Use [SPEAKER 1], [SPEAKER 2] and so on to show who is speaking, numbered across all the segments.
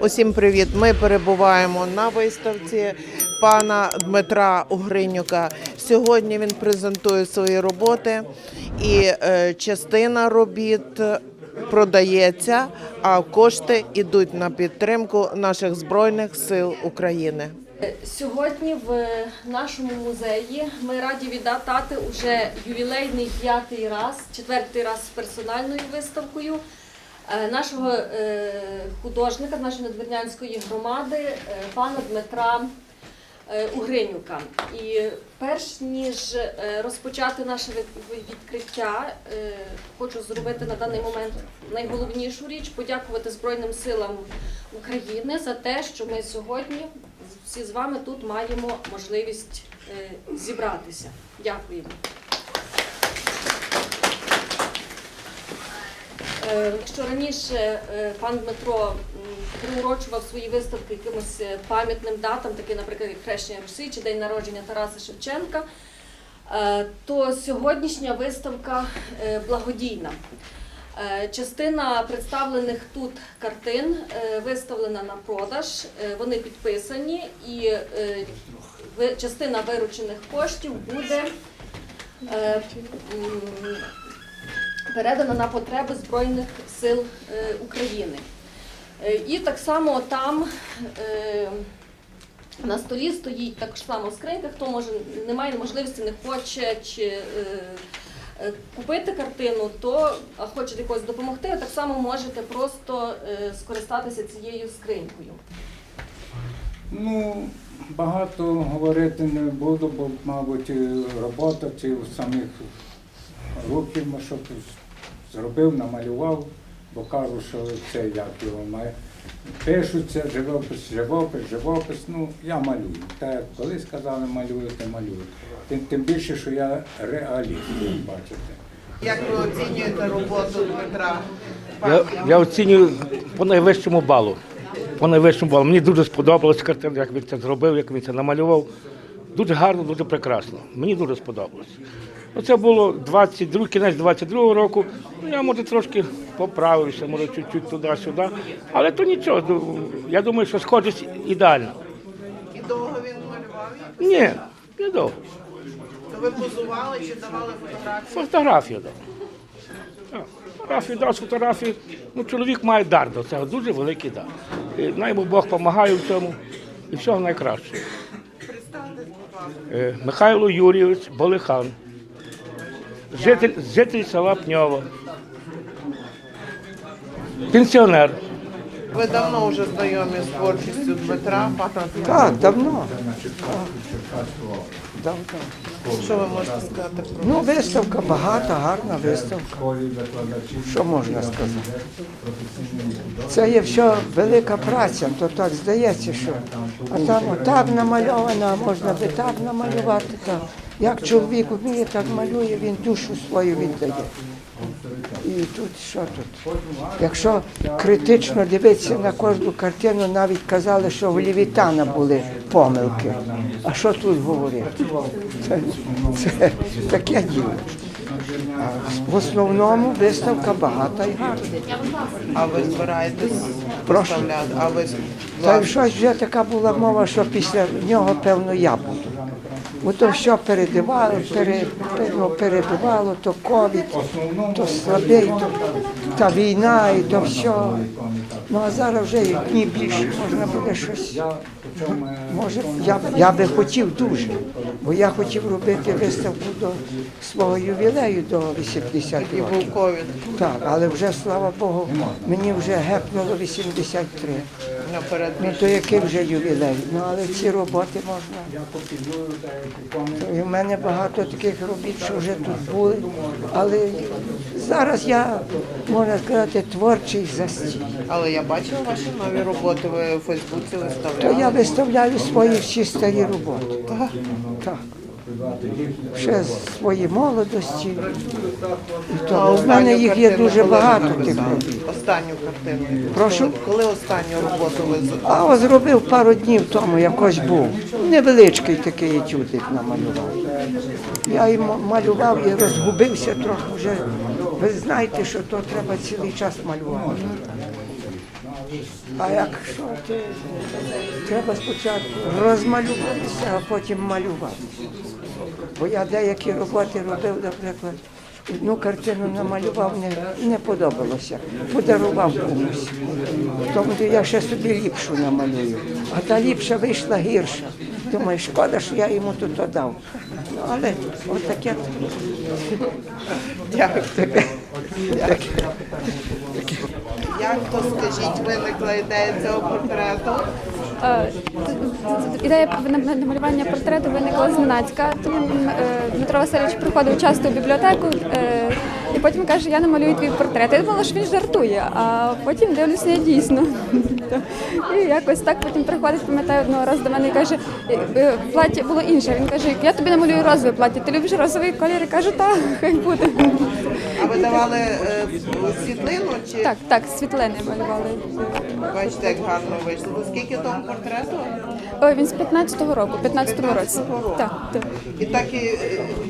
[SPEAKER 1] Усім привіт! Ми перебуваємо на виставці пана Дмитра Угринюка. Сьогодні він презентує свої роботи, і е, частина робіт продається, а кошти йдуть на підтримку наших збройних сил України.
[SPEAKER 2] Сьогодні в нашому музеї ми раді віддати уже ювілейний п'ятий раз, четвертий раз з персональною виставкою нашого е, художника, нашої надвірнянської громади, е, пана Дмитра е, Угринюка. І перш ніж е, розпочати наше відкриття, е, хочу зробити на даний момент найголовнішу річ подякувати Збройним силам України за те, що ми сьогодні всі з вами тут маємо можливість е, зібратися. Дякуємо. Якщо раніше е, пан Дмитро приурочував свої виставки якимось е, пам'ятним датам, такі, наприклад, як Хрещення Русі чи День народження Тараса Шевченка, е, то сьогоднішня виставка е, благодійна. Е, Частина представлених тут картин е, виставлена на продаж, е, вони підписані, і е, частина виручених коштів буде е, передана на потреби Збройних сил е, України. Е, І так само там е, на столі стоїть так само скринька, хто може не має можливості, не хоче чи купити картину, то а хоче якось допомогти, так само можете просто скористатися цією скринькою.
[SPEAKER 3] Ну, багато говорити не буду, бо, мабуть, робота ці самих руків, ну, що тут зробив, намалював, бо кажу, що це як його має. Пишуться, живопис, живопис, живопис. Ну, я малюю. Так як колись казали, малюю, то малюю. Тим, тим більше, що я реаліст, як бачите.
[SPEAKER 1] Як ви оцінюєте роботу Дмитра?
[SPEAKER 4] Я, я оцінюю по найвищому балу. По найвищому балу. Мені дуже сподобалась картина, як він це зробив, як він це намалював. Дуже гарно, дуже прекрасно. Мені дуже сподобалось. Ну, це було 22, кінець 22 року. Ну, я може трошки поправився, може чуть-чуть туди-сюди. Але то нічого. ну, Я думаю, що схожість ідеальна.
[SPEAKER 1] І довго він малював?
[SPEAKER 4] Ні, не довго.
[SPEAKER 1] То ви позували чи давали фотографії?
[SPEAKER 4] Фотографію дав. Так, Фотографію дав з фотографії. Ну, чоловік має дар до цього, дуже великий дар. І най йому Бог допомагає в цьому і всього
[SPEAKER 1] будь ласка.
[SPEAKER 4] Е, Михайло Юрійович Болихан, житель, житель села Пньово, пенсіонер.
[SPEAKER 1] Ви давно вже знайомі з творчістю Дмитра, пана Дмитра.
[SPEAKER 5] Так, давно. Давно.
[SPEAKER 1] Що ви можете сказати про
[SPEAKER 5] Ну, виставка багата, гарна виставка. Що можна сказати? Це є все велика праця, то так здається, що. А там отак намальовано, а можна би так намалювати. Так. Як чоловік вміє, так малює, він душу свою віддає. І тут що тут? Якщо критично дивитися на кожну картину, навіть казали, що в Лівітана були помилки. А що тут говорити? Це, це таке діло. В основному виставка багата і гарна.
[SPEAKER 1] а ви збираєтесь
[SPEAKER 5] Прошу.
[SPEAKER 1] представляти? А ви
[SPEAKER 5] Та щось вже така була мова, що після нього, певно, я буду. Бо то все передивало, пере, пере- перебивало, то ковід, то слабий, то та війна і то все. Ну а зараз вже і дні більше, можна буде щось. Може, я, я би хотів дуже, бо я хотів робити виставку до свого ювілею до 80 років.
[SPEAKER 1] був ковід
[SPEAKER 5] Так, але вже, слава Богу, мені вже гепнуло 83. Ну то який вже ювілей? Ну але ці роботи можна. І в мене багато таких робіт, що вже тут були. Але зараз я, можна сказати, творчий застій.
[SPEAKER 1] Але я бачила ваші нові роботи, ви у Фейсбуці
[SPEAKER 5] То я виставляю свої всі старі роботи. Так. Ще з своєї молодості.
[SPEAKER 1] А
[SPEAKER 5] в мене їх є дуже багато тих робіт.
[SPEAKER 1] Останню картину.
[SPEAKER 5] Прошу?
[SPEAKER 1] Коли останню роботу ви
[SPEAKER 5] А ось зробив пару днів тому якось був. Невеличкий такий етюдик намалював. Я і малював і розгубився трохи вже. Ви знаєте, що то треба цілий час малювати. А якщо ти треба спочатку розмалюватися, а потім малювати. Бо я деякі роботи робив, наприклад, одну картину намалював, не, не подобалося. Подарував комусь. Тому я ще собі ліпшу намалюю. А та ліпша вийшла гірша. Думаю, шкода, що я йому тут дав. Ну, але отаке.
[SPEAKER 1] Дякую.
[SPEAKER 5] таке.
[SPEAKER 1] Як то скажіть, виникла ідея цього портрету?
[SPEAKER 6] Е, Ідея на- намалювання портрету виникла зненацька. Тому е, Дмитро Васильович приходив часто в бібліотеку е, і потім каже, я намалюю твій портрет. Я думала, що він жартує, а потім дивлюся, я дійсно. І якось так потім приходить, пам'ятаю, одного разу до мене і каже, е, е, плаття було інше. Він каже, я тобі намалюю розове плаття. Ти любиш розовий колір? Я кажу, так, хай буде.
[SPEAKER 1] А ви давали е, світлину чи
[SPEAKER 6] Так, так, світлини малювали.
[SPEAKER 1] бачите, як гарно вийшло? Ви скільки тому портрету?
[SPEAKER 6] Ой, він з 15-го року, 15-му році.
[SPEAKER 1] 15-го року.
[SPEAKER 6] Так, так.
[SPEAKER 1] І так і е,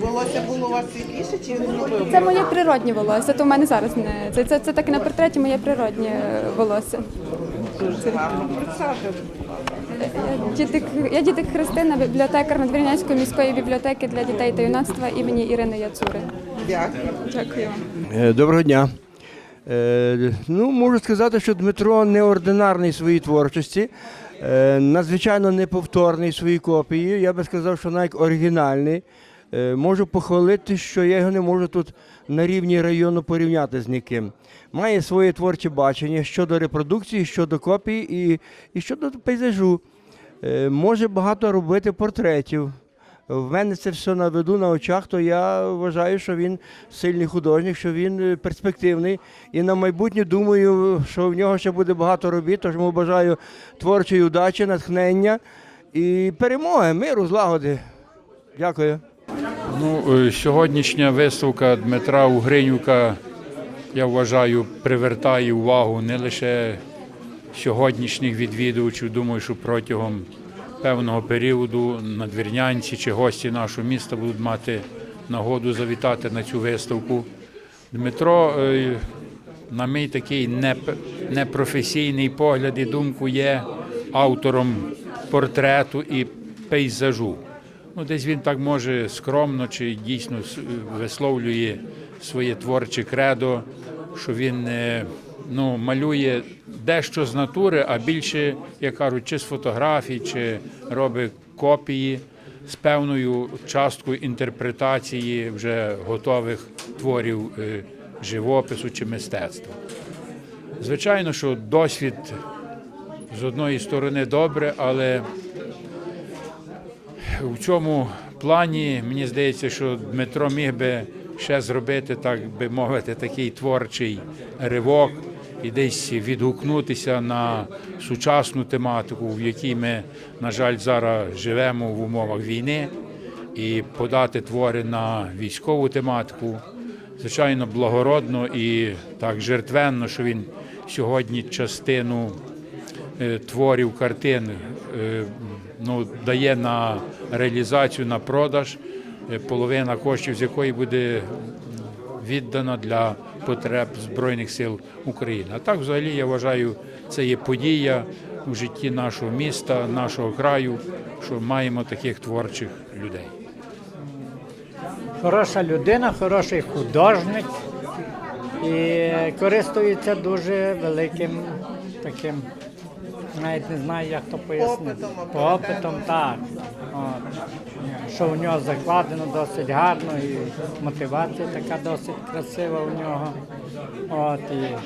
[SPEAKER 1] волосся було у вас світліше, чи він зробив?
[SPEAKER 6] Це моє природнє волосся, то в мене зараз не це, це, це так і на портреті моє природнє е, волосся.
[SPEAKER 1] Дуже гарно.
[SPEAKER 6] Я дітик, я дітик Христина, бібліотекар Надвірнянської міської бібліотеки для дітей та юнацтва імені Ірини Яцури.
[SPEAKER 1] Дякую.
[SPEAKER 6] Дякую.
[SPEAKER 7] Е, Доброго дня. Е, Ну, можу сказати, що Дмитро неординарний в своїй творчості, надзвичайно неповторний в своїй копії. Я би сказав, що навіть оригінальний. Е, Можу похвалити, що я його не можу тут на рівні району порівняти з ніким. Має своє творче бачення щодо репродукції, щодо копії і, і щодо пейзажу. Е, Може багато робити портретів. В мене це все на виду на очах, то я вважаю, що він сильний художник, що він е, перспективний. І на майбутнє думаю, що в нього ще буде багато робіт. Тож йому бажаю творчої удачі, натхнення і перемоги, миру, злагоди. Дякую.
[SPEAKER 8] Ну, е, сьогоднішня виставка Дмитра Угринюка, я вважаю, привертає увагу не лише сьогоднішніх відвідувачів. Думаю, що протягом певного періоду надвірнянці чи гості нашого міста будуть мати нагоду завітати на цю виставку. Дмитро, е, на мій такий неп- непрофесійний погляд і думку, є автором портрету і пейзажу. Ну, десь він так може скромно чи дійсно висловлює своє творче кредо, що він е, ну, малює дещо з натури, а більше, як кажуть, чи з фотографій, чи робить копії з певною часткою інтерпретації вже готових творів е, живопису чи мистецтва. Звичайно, що досвід з одної сторони добре, але у цьому плані мені здається, що Дмитро міг би ще зробити, так би мовити, такий творчий ривок і десь відгукнутися на сучасну тематику, в якій ми, на жаль, зараз живемо в умовах війни, і подати твори на військову тематику. Звичайно, благородно і так жертвенно, що він сьогодні частину е, творів, картин е, ну, дає на реалізацію, на продаж, е, половина коштів з якої буде віддана для потреб Збройних сил України. А так, взагалі, я вважаю, це є подія у житті нашого міста, нашого краю, що маємо таких творчих людей.
[SPEAKER 9] хороша людина, хороший художник і користується дуже великим таким, навіть не знаю, як то пояснити.
[SPEAKER 1] Попитом,
[SPEAKER 9] Попитом, так. От. Що в нього закладено досить гарно і мотивація така досить красива у нього. От, і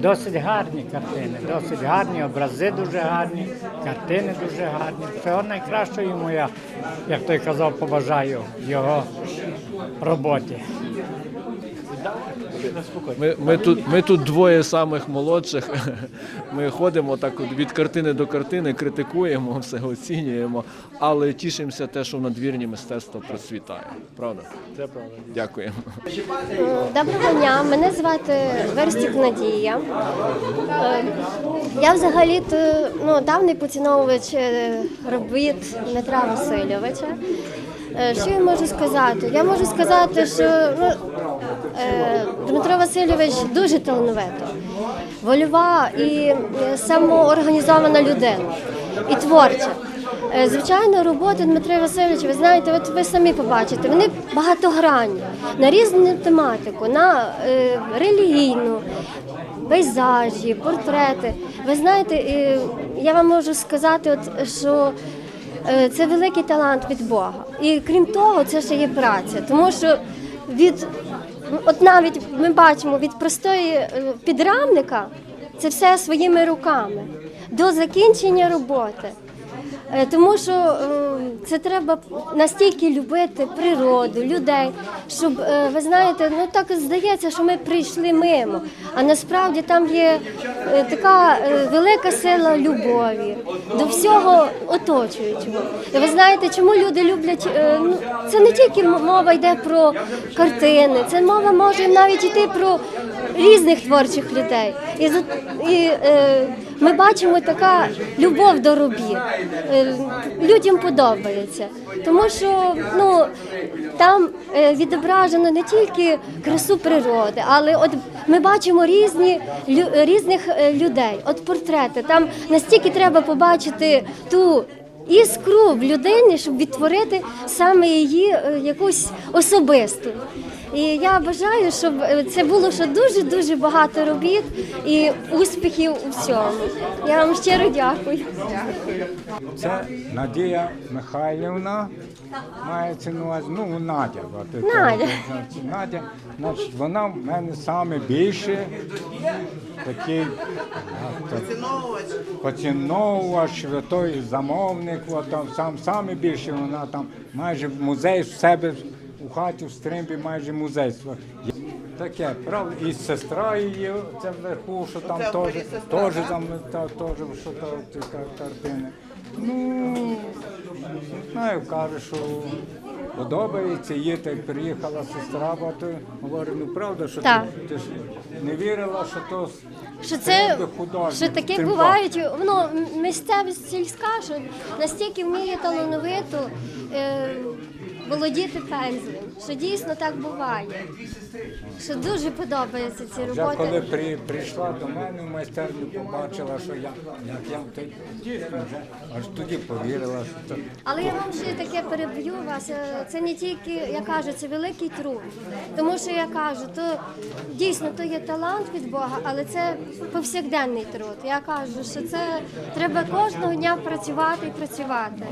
[SPEAKER 9] досить гарні картини, досить гарні, образи дуже гарні, картини дуже гарні. Всього найкращого йому я, як той казав, побажаю його роботі.
[SPEAKER 10] Ми, ми, тут, ми тут двоє самих молодших. Ми ходимо так від картини до картини, критикуємо, все оцінюємо, але тішимося те, що в надвірні мистецтво процвітає. Правда? Це правда. Дякуємо.
[SPEAKER 11] Доброго дня, мене звати Верстік Надія. Я взагалі ну, давний поціновувач е, робіт Дмитра Васильовича. Е, Що я можу сказати? Я можу сказати, що ну, е, Дмитро Васильович дуже талановито. вольова і е, самоорганізована людина і творча. Звичайно, роботи Дмитра Васильовича, ви знаєте, от ви самі побачите, вони багатогранні на різну тематику, на е, релігійну, пейзажі, портрети. Ви знаєте, е, я вам можу сказати, от, що це великий талант від Бога. І крім того, це ще є праця, тому що від от навіть ми бачимо від простої е, підрамника це все своїми руками до закінчення роботи. Е, Тому що е, це треба настільки любити природу, людей, щоб е, ви знаєте, ну так здається, що ми прийшли мимо. А насправді там є е, така е, велика сила любові до всього оточуючого. І ви знаєте, чому люди люблять? Ну це не тільки мова йде про картини, це мова може навіть йти про різних творчих людей. І, і ми бачимо така любов до робіт. Е, людям подобається, тому що ну там е, відображено не тільки красу природи, але от ми бачимо різні лю- різних е, людей. От портрети там настільки треба побачити ту. Іскру в людині, щоб відтворити саме її якусь особисту. І я бажаю, щоб е, це було ще дуже дуже багато робіт і успіхів у всьому. Я вам щиро дякую.
[SPEAKER 3] Це Надія Михайлівна. Мається на увазі, ну Надя.
[SPEAKER 11] Надя.
[SPEAKER 3] Надя. Значить, вона в мене саме більше такий поціновувач, той замовник, от, там, сам, саме більше вона там майже в музей в себе у хаті в Стримбі майже музей. Таке, правда, і сестра її, це вверху, що там теж, теж там та, теж, що там картини. Ну, не знаю, каже, що подобається, є, та приїхала сестра, бо то говорю, ну правда, що
[SPEAKER 11] Так.
[SPEAKER 3] ти, ти ж не вірила, що то
[SPEAKER 11] Що це що таке бувають, ну місцевість сільська, що настільки вміє талановито е, володіти пензлем, що дійсно так буває. Що дуже подобаються ці
[SPEAKER 3] Вже коли
[SPEAKER 11] роботи.
[SPEAKER 3] при, прийшла до мене в майстерню, побачила, що я, як я то дійсно вже аж тоді повірила, що то
[SPEAKER 11] Але я вам ще таке переб'ю вас. е, Це не тільки я кажу, це великий труд. Тому що я кажу, то дійсно то є талант від Бога, але це повсякденний труд. Я кажу, що це треба кожного дня працювати і працювати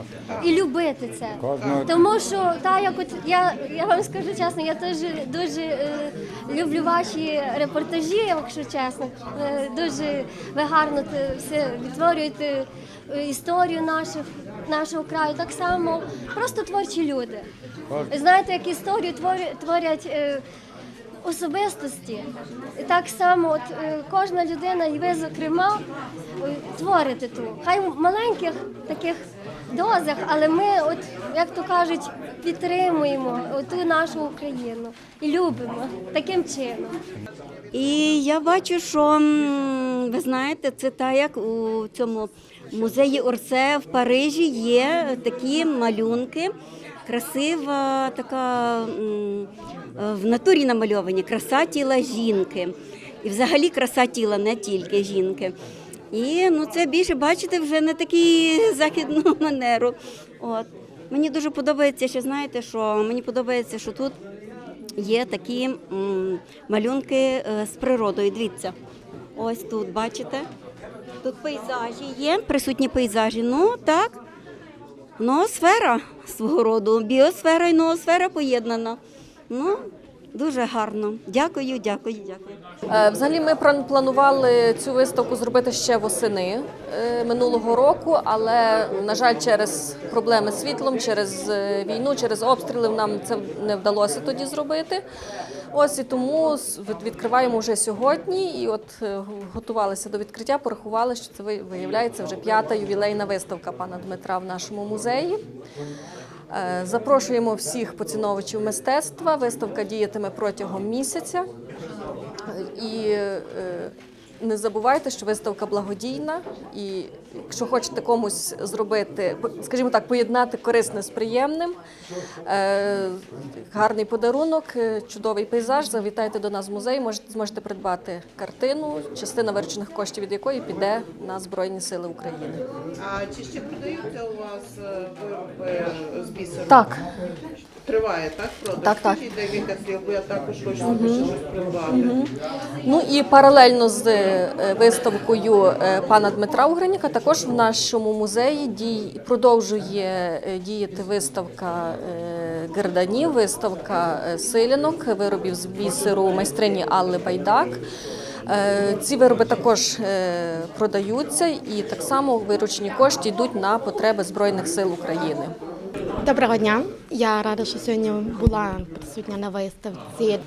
[SPEAKER 11] і любити це.
[SPEAKER 3] Кожного-
[SPEAKER 11] Тому що та як от я, я вам скажу чесно, я теж дуже е, люблю ваші репортажі, якщо чесно. Е, дуже ви гарно все відтворюєте е, історію наших нашого краю. Так само просто творчі люди. Знаєте, як історію творять, е, особистості. І так само от, кожна людина, і ви, зокрема, творите ту. Хай маленьких таких дозах, але ми, от, як то кажуть, підтримуємо ту нашу Україну і любимо таким чином.
[SPEAKER 12] І я бачу, що ви знаєте, це так, як у цьому музеї Орсе в Парижі є такі малюнки. Красива така в натурі намальовані краса тіла жінки. І взагалі краса тіла не тільки жінки. І ну, це більше бачите вже не такі західну манеру. От. Мені дуже подобається, що знаєте, що мені подобається, що тут є такі м, малюнки е, з природою. Дивіться, ось тут бачите. Тут пейзажі є, присутні пейзажі. Ну так, ноосфера свого роду, біосфера і ноосфера поєднана. Ну, дуже гарно. Дякую, дякую, дякую.
[SPEAKER 2] Е, Взагалі, ми планували цю виставку зробити ще восени е, минулого року, але на жаль, через проблеми з світлом, через е, війну, через обстріли нам це не вдалося тоді зробити. Ось і тому відкриваємо вже сьогодні. І от готувалися до відкриття, порахували, що це ви- виявляється вже п'ята ювілейна виставка пана Дмитра в нашому музеї. Е, Запрошуємо всіх поціновувачів мистецтва. Виставка діятиме протягом місяця. І е, не забувайте, що виставка благодійна і якщо хочете комусь зробити, скажімо так, поєднати корисне з приємним, е, гарний подарунок, е, чудовий пейзаж, завітайте до нас в музей, зможете придбати картину, частина виручених коштів від якої піде на Збройні Сили України.
[SPEAKER 1] А чи ще продаються у вас е, вироби з бісеру?
[SPEAKER 2] Так.
[SPEAKER 1] Триває, так? Продаж?
[SPEAKER 2] Так, так.
[SPEAKER 1] Скажіть декілька слів, бо я також хочу ще щось придбати.
[SPEAKER 2] Ну і паралельно з е, виставкою е, пана Дмитра Угриніка, також в нашому музеї дій продовжує е, діяти виставка герданів, виставка силянок, виробів з бісеру майстрині Алли Байдак. Ці вироби також продаються і так само виручені кошти йдуть на потреби Збройних сил України.
[SPEAKER 13] Доброго дня. Я рада, що сьогодні була присутня на виставці.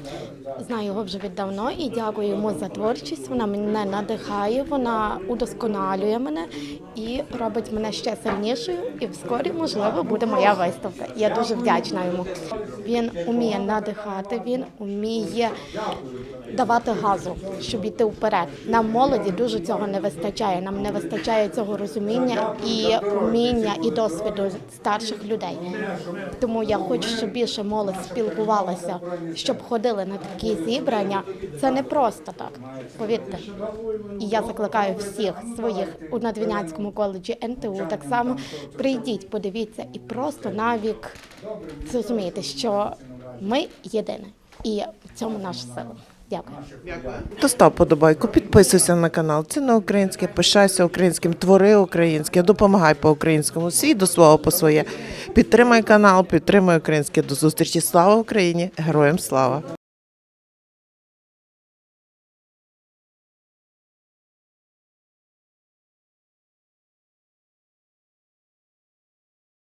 [SPEAKER 13] Знаю його вже віддавно і дякую йому за творчість. Вона мене надихає, вона удосконалює мене і робить мене ще сильнішою. І вскорі, можливо, буде моя виставка. Я дуже вдячна йому. Він уміє надихати, він уміє давати газу, щоб йти вперед. Нам молоді дуже цього не вистачає. Нам не вистачає цього розуміння і уміння і досвіду старших людей. Тому я хочу, щоб більше молодь спілкувалася, щоб ходили на такі зібрання. Це не просто так, повірте. І я закликаю всіх своїх у Надвінянському коледжі НТУ так само прийдіть, подивіться і просто навік зрозумієте, що ми єдине, і в цьому наша сила. Дякую.
[SPEAKER 1] То став подобайку, підписуйся на канал. Це на українське, пишайся українським, твори українське, допомагай по українському, свій до свого по своє. Підтримай канал, підтримай українське. До зустрічі. Слава Україні! Героям слава!